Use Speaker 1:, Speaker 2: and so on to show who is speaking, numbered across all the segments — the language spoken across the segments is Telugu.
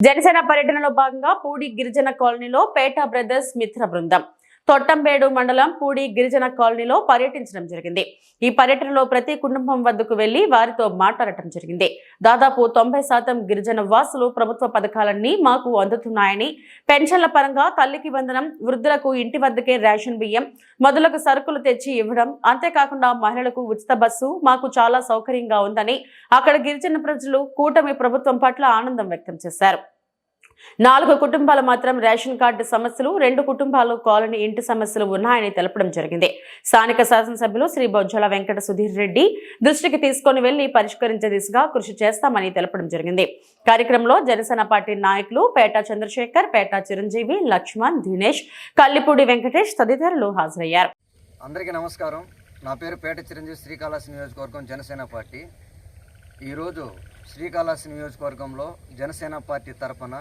Speaker 1: జనసేన పర్యటనలో భాగంగా పూడి గిరిజన కాలనీలో పేట బ్రదర్స్ మిత్ర బృందం. తొట్టంబేడు మండలం పూడి గిరిజన కాలనీలో పర్యటించడం జరిగింది. ఈ పర్యటనలో ప్రతి కుటుంబం వద్దకు వెళ్ళి వారితో మాట్లాడటం జరిగింది. దాదాపు తొంభై శాతం గిరిజన వాసులు ప్రభుత్వ పథకాలన్నీ మాకు అందుతున్నాయని పెన్షన్ల పరంగా తల్లికి వందనం వృద్ధులకు ఇంటి వద్దకే రేషన్ బియ్యం మొదలకు సరుకులు తెచ్చి ఇవ్వడం అంతేకాకుండా మహిళలకు ఉచిత బస్సు మాకు చాలా సౌకర్యంగా ఉందని అక్కడ గిరిజన ప్రజలు కూటమి ప్రభుత్వం పట్ల ఆనందం వ్యక్తం చేశారు. నాలుగు కుటుంబాలు మాత్రం రేషన్ కార్డు సమస్యలు రెండు కుటుంబాలు కాలనీ ఇంటి సమస్యలు ఉన్నాయని తెలపడం జరిగింది. స్థానిక శాసనసభ్యులు శ్రీ బొజ్జల వెంకట సుధీర్ రెడ్డి దృష్టికి తీసుకొని వెళ్ళి పరిష్కరించే దిశగా కృషి చేస్తామని తెలపడం జరిగింది. కార్యక్రమంలో జనసేన పార్టీ నాయకులు పేట చంద్రశేఖర్ పేట చిరంజీవి లక్ష్మణ్ దినేష్ కల్లిపూడి వెంకటేష్ తదితరులు హాజరయ్యారు.
Speaker 2: అందరికీ నమస్కారం. నా పేరు పేట చిరంజీవి శ్రీకాళహస్తి నియోజకవర్గం జనసేన పార్టీ. ఈరోజు శ్రీకాళహస్తి నియోజకవర్గంలో జనసేన పార్టీ తరఫున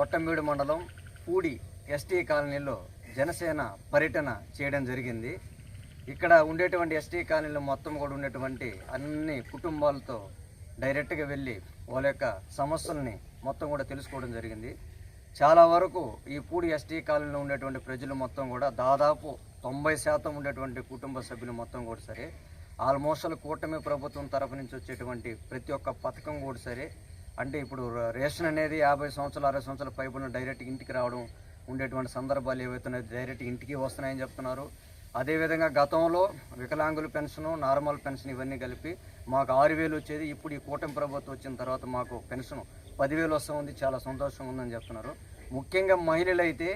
Speaker 2: తొట్టంబీడు మండలం పూడి ఎస్టీ కాలనీలో జనసేన పర్యటన చేయడం జరిగింది. ఇక్కడ ఉండేటువంటి ఎస్టీ కాలనీలో మొత్తం కూడా ఉండేటువంటి అన్ని కుటుంబాలతో డైరెక్ట్గా వెళ్ళి వాళ్ళ యొక్క సమస్యల్ని మొత్తం కూడా తెలుసుకోవడం జరిగింది. చాలా వరకు ఈ పూడి ఎస్టీ కాలనీలో ఉండేటువంటి ప్రజలు మొత్తం కూడా దాదాపు తొంభై శాతం ఉండేటువంటి కుటుంబ సభ్యులు మొత్తం కూడా సరే. ఆల్మోస్ట్ కూటమి ప్రభుత్వం తరపు నుంచి వచ్చేటువంటి ప్రతి ఒక్క పథకం కూడా సరే. అంటే ఇప్పుడు రేషన్ అనేది యాభై సంవత్సరాలు అరవై సంవత్సరాల పైపున డైరెక్ట్ ఇంటికి రావడం ఉండేటువంటి సందర్భాలు ఏవైతున్నాయో డైరెక్ట్ ఇంటికి వస్తున్నాయని చెప్తున్నారు. అదేవిధంగా గతంలో వికలాంగుల పెన్షన్ నార్మల్ పెన్షన్ ఇవన్నీ కలిపి మాకు ఆరు వేలు వచ్చేది. ఇప్పుడు ఈ కూటమి ప్రభుత్వం వచ్చిన తర్వాత మాకు పెన్షన్ పదివేలు వస్తుంది చాలా సంతోషంగా ఉందని చెప్తున్నారు. ముఖ్యంగా మహిళలు అయితే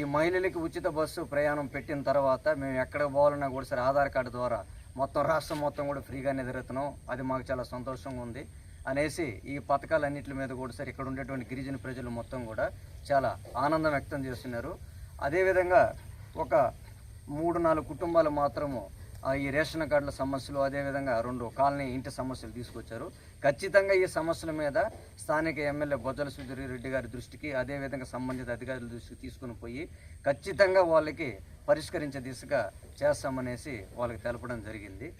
Speaker 2: ఈ మహిళలకి ఉచిత బస్సు ప్రయాణం పెట్టిన తర్వాత మేము ఎక్కడ పోవాలన్నా కూడా సరే ఆధార్ కార్డు ద్వారా మొత్తం రాష్ట్రం మొత్తం కూడా ఫ్రీగానే తిరుగుతున్నాం. అది మాకు చాలా సంతోషంగా ఉంది. అనేసి ఈ పథకాలన్నింటి మీద కూడా సరే ఇక్కడ ఉండేటువంటి గిరిజన ప్రజలు మొత్తం కూడా చాలా ఆనందం వ్యక్తం చేస్తున్నారు. అదేవిధంగా ఒక మూడు నాలుగు కుటుంబాలు మాత్రము ఈ రేషన్ కార్డుల సమస్యలు అదేవిధంగా రెండు కాలనీ ఇంటి సమస్యలు తీసుకొచ్చారు. ఖచ్చితంగా ఈ సమస్యల మీద స్థానిక ఎమ్మెల్యే బొజ్జల సుధీర్ రెడ్డి గారి దృష్టికి అదేవిధంగా సంబంధిత అధికారుల దృష్టికి తీసుకుని పోయి ఖచ్చితంగా వాళ్ళకి పరిష్కరించే దిశగా చేస్తామనేసి వాళ్ళకి తెలపడం జరిగింది.